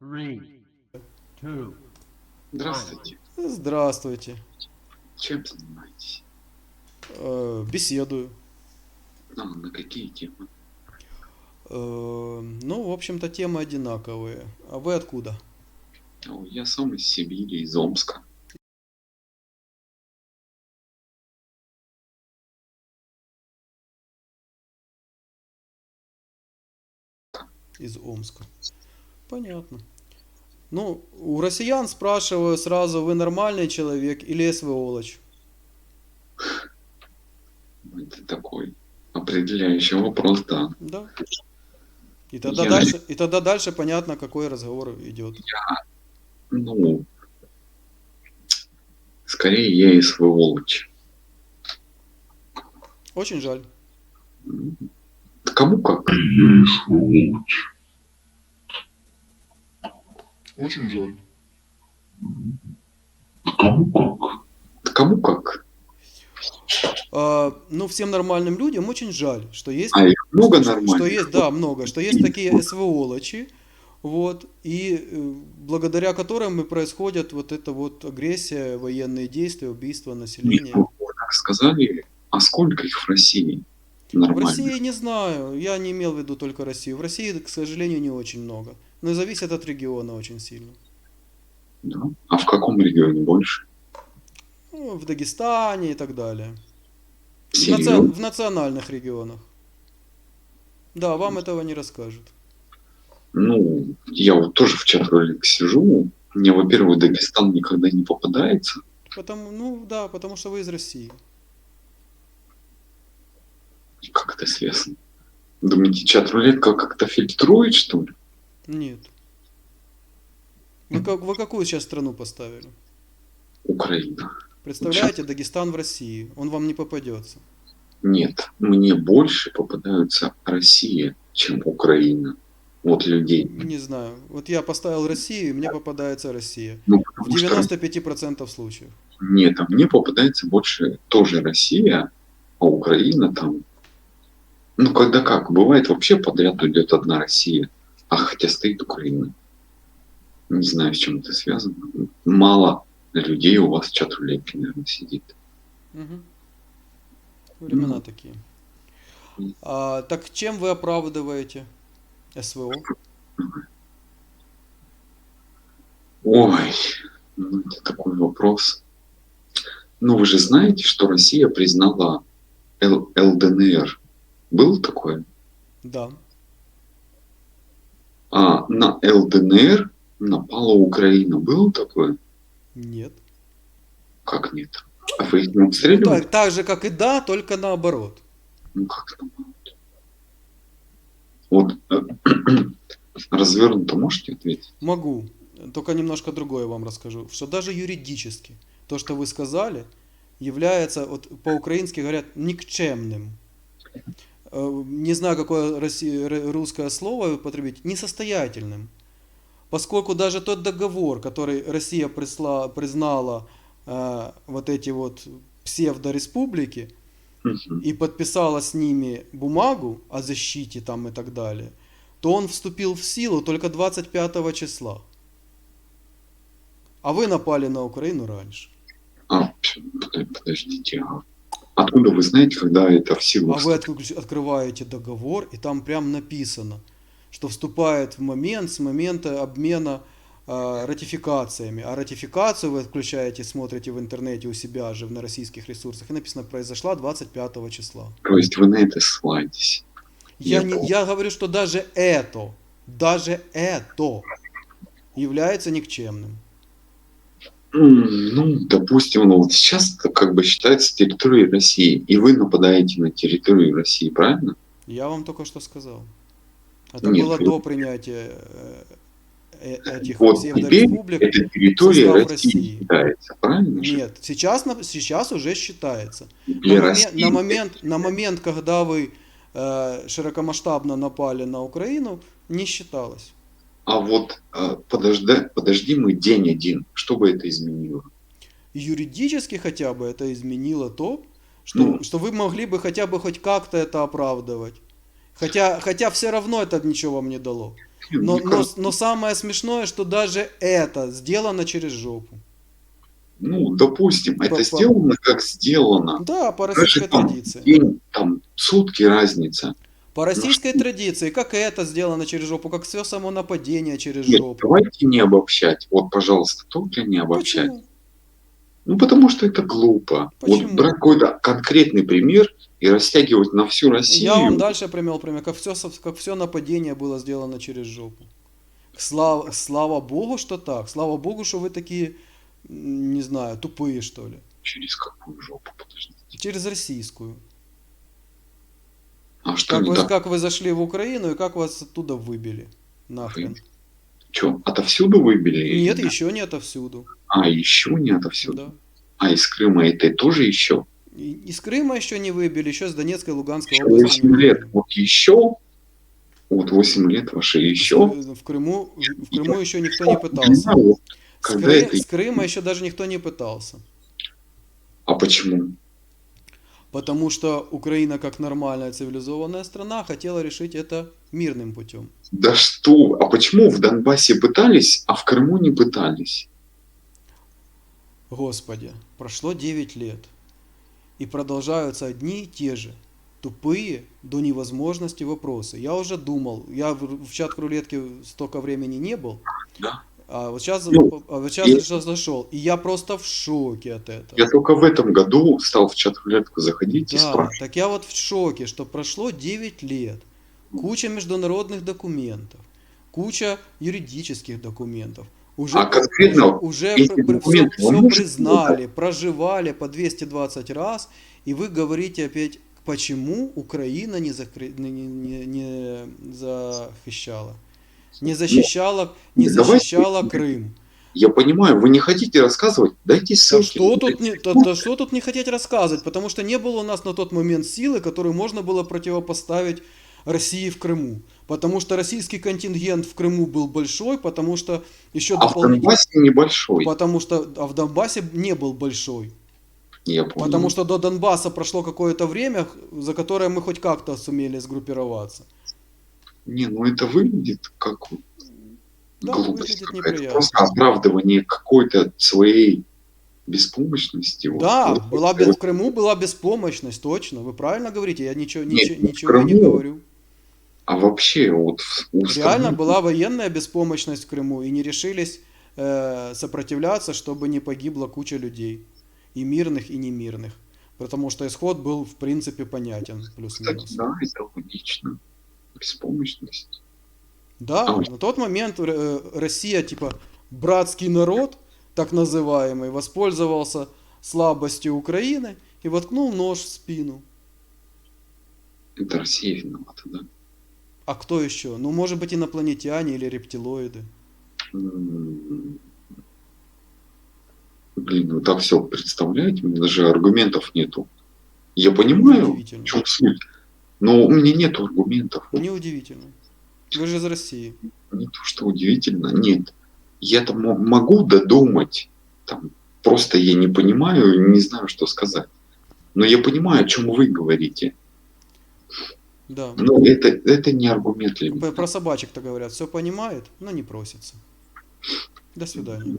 Three, two, Здравствуйте. Здравствуйте. Чем занимаетесь? Э, беседую. Ну, на какие темы? Э, ну, в общем-то, темы одинаковые. А вы откуда? О, я сам из Сибири, из Омска. Из Омска. Понятно. Ну, у россиян спрашиваю сразу, вы нормальный человек или сволочь? Это такой определяющий вопрос, да. Да. И тогда, Я- дальше, и тогда дальше понятно, какой разговор идет. Ну, скорее я и сволочь. Очень жаль. Кому как? Я и сволочь. Очень жаль. Кому как? Кому как? А, ну, всем нормальным людям очень жаль, что есть А их много что, нормально. что есть, да, много, что есть такие СВОлочи, вот, и э, благодаря которым и происходят вот эта вот агрессия, военные действия, убийство населения. так сказали, а сколько их в России? В Нормально. России не знаю, я не имел в виду только Россию. В России, к сожалению, не очень много. Но зависит от региона очень сильно. Да? А в каком регионе больше? Ну, в Дагестане и так далее. В, наци- в национальных регионах. Да, вам этого не расскажут. Ну, я вот тоже в чат-ролик сижу. Мне, во-первых, Дагестан никогда не попадается. Потому, ну да, потому что вы из России. Как это связано? Думаете, чат-рулетка как-то фильтрует, что ли? Нет. Вы, как, вы какую сейчас страну поставили? Украина. Представляете, Дагестан в России. Он вам не попадется. Нет, мне больше попадаются Россия, чем Украина. Вот людей. Не знаю. Вот я поставил Россию, и мне попадается Россия. Ну, В потому что 95% случаев. нет, а мне попадается больше тоже Россия, а Украина там. Ну, когда как? Бывает вообще подряд идет одна Россия, а хотя стоит Украина. Не знаю, с чем это связано. Мало людей у вас в чат-рулетке, наверное, сидит. Мгм. Времена Ну. такие. А, так чем вы оправдываете СВО? Ой, ну это такой вопрос. Ну, вы же знаете, что Россия признала Л- ЛДНР. Было такое? Да. А на ЛДНР напала Украина. Было такое? Нет. Как нет? А вы их не Ну, обстреливали? так, так же, как и да, только наоборот. Ну, как наоборот? Вот э, развернуто можете ответить? Могу. Только немножко другое вам расскажу. Что даже юридически то, что вы сказали, является, вот по-украински говорят, никчемным. Э, Не знаю, какое русское слово употребить, несостоятельным. Поскольку даже тот договор, который Россия присла- признала э, вот эти вот псевдореспублики, и подписала с ними бумагу о защите там и так далее, то он вступил в силу только 25 числа. А вы напали на Украину раньше. А, подождите. а Откуда вы знаете, когда это в силу А вы открываете договор, и там прям написано, что вступает в момент с момента обмена э, ратификациями. А ратификацию вы отключаете, смотрите в интернете у себя же на российских ресурсах, и написано, произошла 25 числа. То есть вы на это ссылаетесь? Я, Я не, я говорю, что даже это, даже это является никчемным. Ну, допустим, ну вот сейчас это как бы считается территорией России, и вы нападаете на территорию России, правильно? Я вам только что сказал. Это Нет, было вы- до принятия э, э, этих Вот теперь псевдореспублик. это территория России, России. считается, правильно? Нет, сейчас, сейчас уже считается. Для на, России на момент, на момент, когда вы э, широкомасштабно напали на Украину, не считалось. А вот э, подожда, подожди мы день один, что бы это изменило? Юридически хотя бы это изменило то, что, Ну. что вы могли бы хотя бы хоть как-то это оправдывать. Хотя, хотя все равно это ничего вам не дало. Но, но, но самое смешное, что даже это сделано через жопу. ну, допустим, По- это по- сделано как сделано. Да, по Даже российской там традиции. день, там сутки разница. По российской что? традиции, как это сделано через жопу, как все само нападение через Нет, жопу. давайте не обобщать. Вот, пожалуйста, только не обобщать. Почему? Ну, потому что это глупо. Почему? Вот брать какой-то конкретный пример и растягивать на всю Россию. Я вам дальше примел пример, как все, как все нападение было сделано через жопу. Слава, слава богу, что так. Слава богу, что вы такие, не знаю, тупые, что ли. Через какую жопу, подождите. Через российскую. А что Как не вы, так? как вы зашли в Украину и как вас оттуда выбили. Нахрен. Что, отовсюду выбили? или Нет, еще не отовсюду. А, еще не отовсюду. Да. А, из Крыма это тоже еще? И- Из Крыма еще не выбили, еще с Донецкой и Луганской Еще области. 8 не лет. Вот еще? Вот 8 лет ваши еще? В Крыму, в Крыму Я- еще никто не пытался. вот С, когда Кры- это... с Крыма еще даже никто не пытался. А почему? Потому что Украина, как нормальная цивилизованная страна, хотела решить это мирным путем. Да что? А почему в Донбассе пытались, а в Крыму не пытались? Господи, прошло 9 лет. И продолжаются одни и те же тупые до невозможности вопросы. Я уже думал, я в, чат рулетки столько времени не был, Да. А вот сейчас, Ну, а вот сейчас и- сейчас зашел, и я просто в шоке от этого. Я только в этом году стал в чат рулетку заходить и Да, спрашивать. так я вот в шоке, что прошло 9 лет, куча международных документов, куча юридических документов. Уже, А конкретно уже, эти все, можете признали, проживали по 220 раз, и вы говорите опять, почему Украина не, закры... не, не- не защищала. Не защищала, не Ну, давайте- защищала Крым. Я понимаю, вы не хотите рассказывать? Дайте Да ссылки. что, тут не, да, да что тут не хотеть рассказывать? Потому что не было у нас на тот момент силы, которую можно было противопоставить России в Крыму. Потому что российский контингент в Крыму был большой, потому что еще А в дополнительно... Донбассе небольшой. Потому что а в Донбассе не был большой. Я понял. Потому что до Донбасса прошло какое-то время, за которое мы хоть как-то сумели сгруппироваться. Не, ну это выглядит как Да, глупость какая-то. Просто оправдывание какой-то своей беспомощности. Да, Вот была без, вот. в Крыму была беспомощность, точно. Вы правильно говорите, я ничего, Нет, ничего, в ничего не Крыму говорю. А вообще, вот в- у Реально страны- была военная беспомощность в Крыму, и не решились э, сопротивляться, чтобы не погибла куча людей. И мирных, и немирных. Потому что исход был, в принципе, понятен, плюс-минус. да, это логично. Беспомощность. Да, А, на тот момент э, Россия, типа, братский народ, так называемый, воспользовался слабостью Украины и воткнул нож в спину. Это Россия виновата, да? А кто еще? Ну, может быть, инопланетяне или рептилоиды. М, Блин, вы так все представляете, у меня даже аргументов нету. Я понимаю, в чем суть, но у меня нету аргументов. Неудивительно. Вы же из России. Не то, что удивительно, нет. Я там мо- могу додумать, там, просто я не понимаю, не знаю, что сказать. Но я понимаю, о чем вы говорите. Да. Но это, это не аргумент для меня. Про собачек-то говорят, все понимает, но не просится. До свидания.